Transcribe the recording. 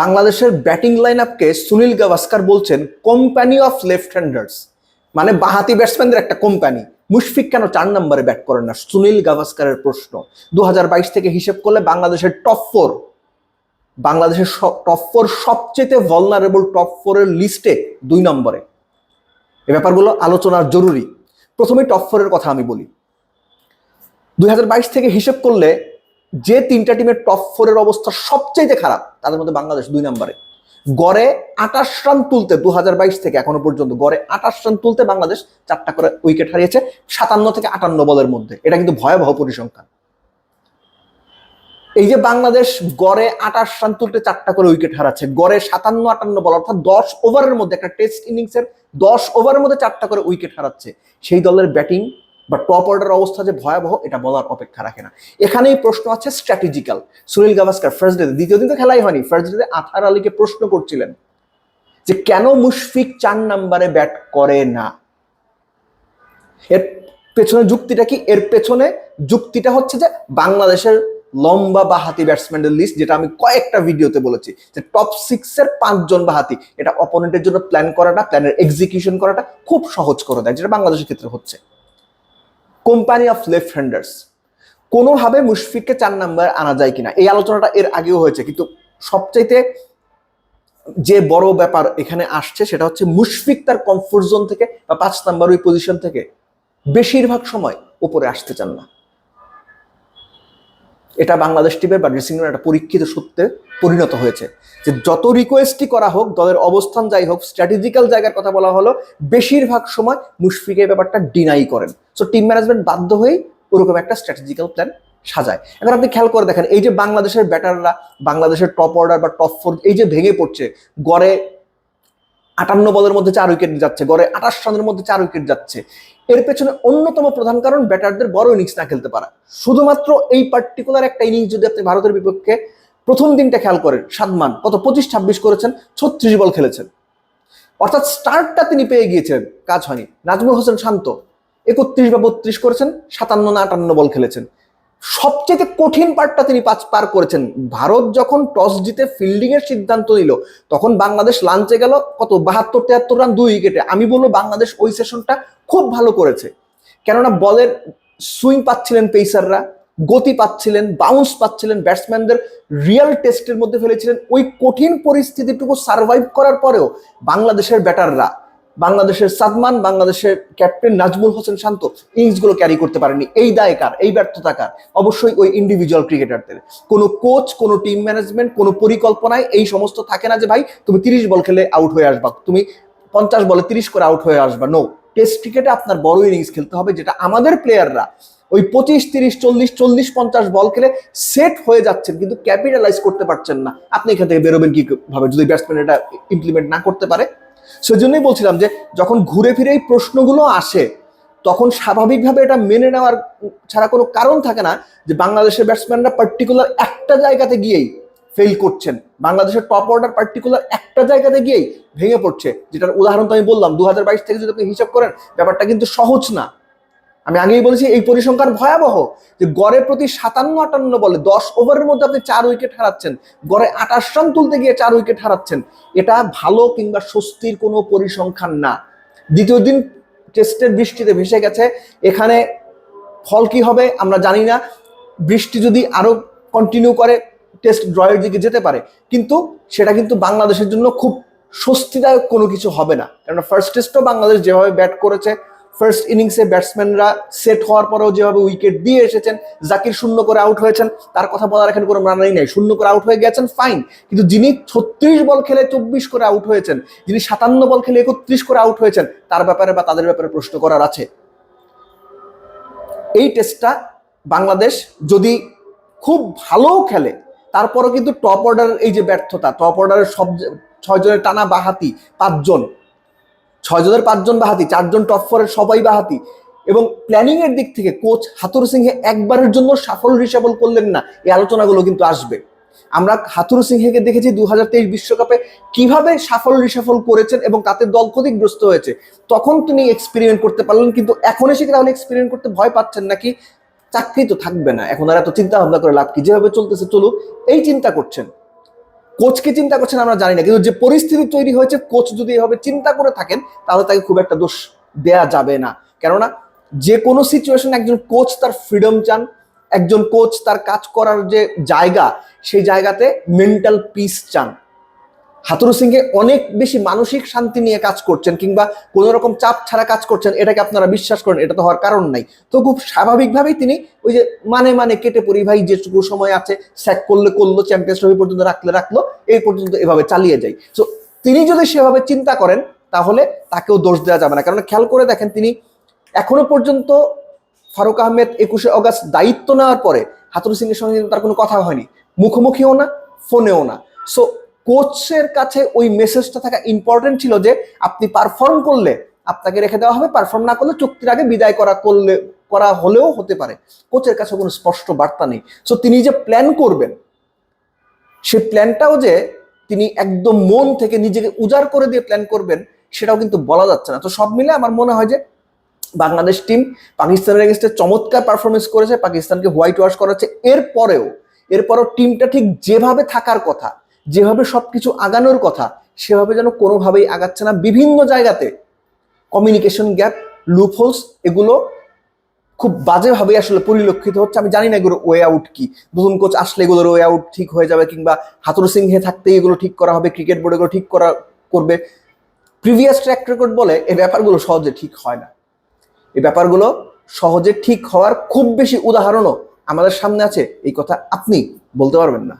বাংলাদেশের batting line আপকে সুনীল গাভাস্কার বলছেন, কোম্পানি অফ লেফট হ্যান্ডার্স মানে বাহাতি ব্যাটসম্যানদের একটা কোম্পানি। মুশফিক কেন চার নম্বরে ব্যাট করেন না? সুনীল গাভাস্কারের প্রশ্ন। দু থেকে হিসেব করলে বাংলাদেশের টপ ফোর বাংলাদেশের টপ ফোর সবচেয়ে ভলনারেবল টপ ফোরের লিস্টে দুই নম্বরে। এ ব্যাপারগুলো আলোচনার জরুরি। প্রথমে টপ ফোরের কথা আমি বলি। দুই হাজার বাইশ থেকে হিসেব করলে যে তিনটা টিমের টপ ফোরের অবস্থা সবচেয়ে খারাপ, তাদের মধ্যে বাংলাদেশ দুই নম্বরে। গড়ে আটাশ রান তুলতে দু হাজার বাইশ থেকে এখনও পর্যন্ত, গড়ে আটাশ রান তুলতে বাংলাদেশ চারটা করে উইকেট হারিয়েছে, সাতান্ন থেকে আটান্ন বলের মধ্যে। এটা কিন্তু ভয়াবহ পরিসংখ্যান। এই যে বাংলাদেশ গড়ে আটাশ রান তুলতে চারটা করে উইকেট হারাচ্ছে, গড়ে সাতান্ন আটান্ন বল, অর্থাৎ দশ ওভারের মধ্যে, একটা টেস্ট ইনিংসের দশ ওভারের মধ্যে চারটা করে উইকেট হারাচ্ছে, সেই দলের ব্যাটিং বা টপ অর্ডার অবস্থা যে ভয়াবহ, এটা বলার অপেক্ষা রাখে না। এখানেই প্রশ্ন আছে strategical Sunil Gavaskar first day দ্বিতীয় দিন তো খেলাই হয়নি ফার্স্ট ডে আথার আলীকে প্রশ্ন করছিলেন যে কেন মুশফিক চার নাম্বারে ব্যাট করে না? এর পেছনে যুক্তিটা কি? এর পেছনে যুক্তিটা হচ্ছে যে বাংলাদেশের লম্বা বাহাতি ব্যাটসম্যানদের লিস্ট যেটা আমি কয়েকটা ভিডিওতে বলেছি, যে টপ সিক্সের পাঁচজন বাহাতি, এটা অপোনেন্টের জন্য প্ল্যান করাটা প্ল্যানের এক্সিকিউশন করাটা খুব সহজ করে দেয়, যেটা বাংলাদেশের ক্ষেত্রে হচ্ছে। Company of left handers. কোনোভাবে মুশফিককে চার নাম্বার আনা যায় কিনা, এই আলোচনাটা এর আগেও হয়েছে, কিন্তু সবচাইতে যে বড় ব্যাপার এখানে আসছে সেটা হচ্ছে মুশফিক তার কমফোর্ট জোন থেকে বা পাঁচ নাম্বার ওই পজিশন থেকে বেশিরভাগ সময় উপরে আসতে চান না। এটা বাংলাদেশ টিমের বা ড্রেসিং রুমের একটা পরীক্ষিত সত্যে পরিণত হয়েছে যে যত রিকোয়েস্টই করা হোক, দলের অবস্থান যাই হোক স্ট্র্যাটেজিক্যাল জায়গার কথা বলা হলো, বেশিরভাগ সময় মুশফিকের ব্যাপারটা ডিনাই করেন। সো টিম ম্যানেজমেন্ট বাধ্য হয়েই ওরকম একটা স্ট্র্যাটেজিক্যাল প্ল্যান সাজায়। এবার আপনি খেয়াল করে দেখেন, এই যে বাংলাদেশের ব্যাটাররা বাংলাদেশের টপ অর্ডার বা টপ ফোর এই যে ভেঙে পড়ছে, গড়ে আটান্ন বলের মধ্যে চার উইকেট যাচ্ছে, গড়ে আঠাশ রানের মধ্যে চার উইকেট যাচ্ছে। এর পেছনে অন্যতম প্রধান কারণ ব্যাটারদের বড় ইনিংস না খেলতে পারা। শুধুমাত্র এই পার্টিকুলার একটা ইনিংস যদি আপনি ভারতের বিপক্ষে প্রথম দিনটা খেয়াল করেন, সাদমান কত পঁচিশ, ছাব্বিশ করেছেন, ছত্রিশ বল খেলেছেন। অর্থাৎ স্টার্টটা তিনি পেয়ে গিয়েছিলেন, কাজ হয়নি। নাজমুল হোসেন শান্ত, একত্রিশ বা বত্রিশ করেছেন, সাতান্ন না আটান্ন বল খেলেছেন। সবচেয়ে কঠিন পার্টটা তিনি পাঁচ পার করেছেন। ভারত যখন টস জিতে ফিল্ডিং এর সিদ্ধান্ত নিল, তখন বাংলাদেশ লাঞ্চে গেল, কত? বাহাত্তর, তিয়াত্তর রান দুই উইকেটে আমি বলব বাংলাদেশ ওই সেশনটা খুব ভালো করেছে। কেননা বলের সুইং পাচ্ছিলেন পেসাররা গতি পাচ্ছিলেন বাউন্স পাচ্ছিলেন ব্যাটসম্যানদের রিয়েল টেস্টের মধ্যে ফেলেছিলেন। ওই কঠিন পরিস্থিতিটুকু সার্ভাইভ করার পরেও বাংলাদেশের ব্যাটাররা বাংলাদেশের সাদমান, বাংলাদেশের ক্যাপ্টেন নাজমুল হোসেন শান্ত ইনিংসগুলো ক্যারি করতে পারেনি এই দায় কার? এই ব্যর্থতা কার? অবশ্যই ওই ইন্ডিভিজুয়াল ক্রিকেটারদের কোনো কোচ কোনো টিম ম্যানেজমেন্ট কোনো পরিকল্পনায় এই সমস্ত থাকে না যে, ভাই, তুমি তিরিশ বল খেলে আউট হয়ে আসবা। তুমি পঞ্চাশ বলে তিরিশ করে আউট হয়ে আসবা। নো টেস্ট ক্রিকেটে আপনার বড় ইনিংস খেলতে হবে, যেটা আমাদের প্লেয়াররা ওই পঁচিশ, তিরিশ, চল্লিশ চল্লিশ, পঞ্চাশ বল খেলে সেট হয়ে যাচ্ছেন, কিন্তু ক্যাপিটালাইজ করতে পারছেন না। আপনি এখান থেকে বেরোবেন কি ভাবে যদি ব্যাটসম্যান এটা ইমপ্লিমেন্ট না করতে পারে সেজন্যই বলছিলাম যে যখন ঘুরে ফিরে এই প্রশ্নগুলো আসে, তখন স্বাভাবিকভাবে এটা মেনে নেওয়ার ছাড়া কোনো কারণ থাকে না যে বাংলাদেশের ব্যাটসম্যানরা পার্টিকুলার একটা জায়গাতে গিয়েই ফেল করছেন। বাংলাদেশের টপ অর্ডার পার্টিকুলার একটা জায়গাতে গিয়েই ভেঙে পড়ছে। যেটার উদাহরণ তো আমি বললাম দু হাজার বাইশ থেকে যদি আপনি হিসাব করেন, ব্যাপারটা কিন্তু সহজ না। আমি আগেই বলেছি, এই পরিসংখ্যান ভয়াবহ যে গড়ে প্রতি সাতান্ন আটান্ন বলে, দশ ওভারের মধ্যে আপনি চার উইকেট হারাচ্ছেন। গড়ে আঠাশ রান তুলতে গিয়ে চার উইকেট হারাচ্ছেন। এটা ভালো কিংবা স্বস্তির কোনো পরিসংখ্যান না। দ্বিতীয় দিন টেস্টের বৃষ্টিতে ভেসে গেছে। এখানে ফল কি হবে আমরা জানি না। বৃষ্টি যদি আরও কন্টিনিউ করে টেস্ট ড্রয়ের দিকে যেতে পারে। কিন্তু সেটা কিন্তু বাংলাদেশের জন্য খুব স্বস্তিদায়ক কোনো কিছু হবে না। কেননা ফার্স্ট টেস্টও বাংলাদেশ যেভাবে ব্যাট করেছে ফার্স্ট ইনিংসে ব্যাটসম্যানরা সেট হওয়ার পরেও যেভাবে উইকেট দিয়ে এসেছেন, জাকির শূন্য করে আউট হয়েছেন, তার কথা বলার এখানে কোনো মানাই নাই। শূন্য করে আউট হয়ে গেছেন ফাইন কিন্তু যিনি ছত্রিশ বল খেলে চব্বিশ করে আউট হয়েছেন, যিনি সাতান্ন বল খেলে একত্রিশ করে আউট হয়েছেন, তার ব্যাপারে বা তাদের ব্যাপারে প্রশ্ন করার আছে। এই টেস্টটা বাংলাদেশ যদি খুব ভালো খেলে, তারপরও কিন্তু টপ অর্ডারের এই যে ব্যর্থতা টপ অর্ডারের সব ছয় জনের টানা বাহাতি পাঁচজন ছয় জনের পাঁচজন বাহাতি, চারজন টপ ফোরের সবাই বাহাতি। এবং প্ল্যানিং এর দিক থেকে কোচ হাতুর সিংহে একবারের জন্য সাফল্য রিসাবল করলেন না। এই আলোচনাগুলো কিন্তু আসবে। আমরা হাতুর সিংহেকে দেখেছি দু বিশ্বকাপে কীভাবে সাফল্য রিসাফল করেছেন এবং তাতে দল ক্ষতিগ্রস্ত হয়েছে। তখন তিনি এক্সপেরিমেন্ট করতে পারলেন, কিন্তু এখন এসে তাহলে এক্সপেরিমেন্ট করতে ভয় পাচ্ছেন নাকি? চাকরি তো থাকবে না। এখন আর এত চিন্তা ভাবনা করে লাভ কি? যেভাবে চলতেছে, চলুক, এই চিন্তা করছেন। কোচকে চিন্তা করছেন আমরা জানি না, কিন্তু যে পরিস্থিতি তৈরি হয়েছে, কোচ যদি এভাবে চিন্তা করে থাকেন, তাহলে তাকে খুব একটা দোষ দেয়া যাবে না। কেননা যে কোনো সিচুয়েশনে একজন কোচ তার ফ্রিডম চান, একজন কোচ তার কাজ করার যে জায়গা, সেই জায়গাতে মেন্টাল পিস চান। হাতুরু সিংহে অনেক বেশি মানসিক শান্তি নিয়ে কাজ করছেন কিংবা কোনো রকম চাপ ছাড়া কাজ করছেন, এটাকে আপনারা বিশ্বাস করেন, এটা তো হওয়ার কারণ নাই। তো খুব স্বাভাবিকভাবেই তিনি ওই যে মানে মানে কেটে পড়ি ভাই যেটুকু সময় আছে, স্যাক করলে করল, চ্যাম্পিয়ন্স ট্রফি পর্যন্ত রাখলে রাখল, এই পর্যন্ত এভাবে চালিয়ে যায়। তো তিনি যদি সেভাবে চিন্তা করেন, তাহলে তাকেও দোষ দেওয়া যাবে না। কারণ খেয়াল করে দেখেন তিনি এখনও পর্যন্ত ফারুক আহমেদ একুশে অগাস্ট দায়িত্ব নেওয়ার পরে হাতুরু সিং এর সঙ্গে তার কোনো কথা হয়নি। মুখোমুখিও না, ফোনেও না। সো কোচের কাছে ওই মেসেজটা থাকা ইম্পর্টেন্ট ছিল যে, আপনি পারফর্ম করলে আপনাকে রেখে দেওয়া হবে। পারফর্ম না করলে চুক্তির আগে বিদায় করা করলে, করা হলেও হতে পারে। কোচের কাছে কোনো স্পষ্ট বার্তা নেই। সো তিনি যে প্ল্যান করবেন সেই প্ল্যানটাও যে তিনি একদম মন থেকে নিজেকে উজাড় করে দিয়ে প্ল্যান করবেন, সেটাও কিন্তু বলা যাচ্ছে না। তো সব মিলে আমার মনে হয় যে, বাংলাদেশ টিম পাকিস্তানের এগেনস্টে চমৎকার পারফরমেন্স করেছে। পাকিস্তানকে হোয়াইট ওয়াশ করাচ্ছে। এরপরেও, এরপরও টিমটা ঠিক যেভাবে থাকার কথা যেভাবে সবকিছু আগানোর কথা, সেভাবে যেন কোনোভাবেই আগাচ্ছে না। বিভিন্ন জায়গাতে কমিউনিকেশন গ্যাপ লুপহোলস এগুলো খুব বাজেভাবে আসলে পরিলক্ষিত হচ্ছে। আমি জানি না এগুলো ওয়ে আউট কি। নতুন কোচ আসলে এগুলোর ওয়ে আউট ঠিক হয়ে যাবে কিংবা হাতুর সিংহে থাকতেই এগুলো ঠিক করা হবে ক্রিকেট বোর্ড এগুলো ঠিক করা করবে। প্রিভিয়াস ট্র্যাক রেকর্ড বলে এই ব্যাপারগুলো সহজে ঠিক হয় না। এই ব্যাপারগুলো সহজে ঠিক হওয়ার খুব বেশি উদাহরণও আমাদের সামনে আছে। এই কথা আপনি বলতে পারবেন না।